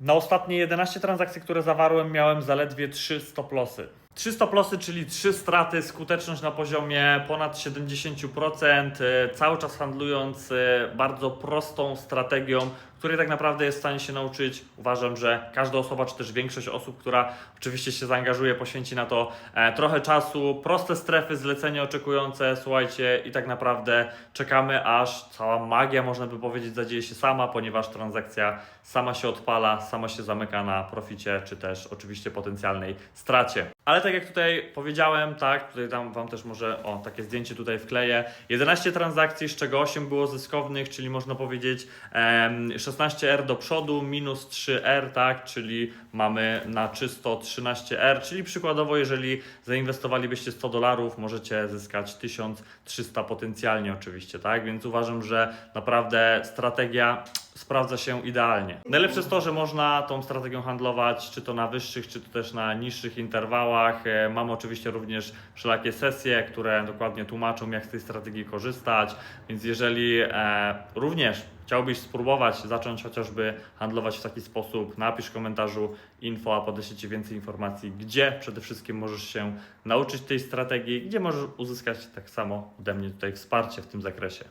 Na ostatnie 11 transakcji, które zawarłem, miałem zaledwie 3 stop lossy. 3 stop lossy, czyli 3 straty, skuteczność na poziomie ponad 70%, e, cały czas handlując e, bardzo prostą strategią, której tak naprawdę jest w stanie się nauczyć. Uważam, że każda osoba, czy też większość osób, która oczywiście się zaangażuje, poświęci na to e, trochę czasu. Proste strefy, zlecenie oczekujące, słuchajcie, i tak naprawdę czekamy, aż cała magia, można by powiedzieć, zadzieje się sama, ponieważ transakcja sama się odpala, sama się zamyka na proficie, czy też oczywiście potencjalnej stracie. Ale tak jak tutaj powiedziałem, tak, tutaj dam Wam też może, o, takie zdjęcie tutaj wkleję. 11 transakcji, z czego 8 było zyskownych, czyli można powiedzieć em, 16R do przodu, minus 3R, tak, czyli mamy na czysto 13R, czyli przykładowo, jeżeli zainwestowalibyście 100 dolarów, możecie zyskać 1300 potencjalnie oczywiście, tak, więc uważam, że naprawdę strategia sprawdza się idealnie. Najlepsze jest to, że można tą strategią handlować, czy to na wyższych, czy to też na niższych interwałach. E, Mamy oczywiście również wszelakie sesje, które dokładnie tłumaczą, jak z tej strategii korzystać, więc jeżeli e, również chciałbyś spróbować zacząć chociażby handlować w taki sposób, napisz w komentarzu info, a podeślę Ci więcej informacji, gdzie przede wszystkim możesz się nauczyć tej strategii, gdzie możesz uzyskać tak samo ode mnie tutaj wsparcie w tym zakresie.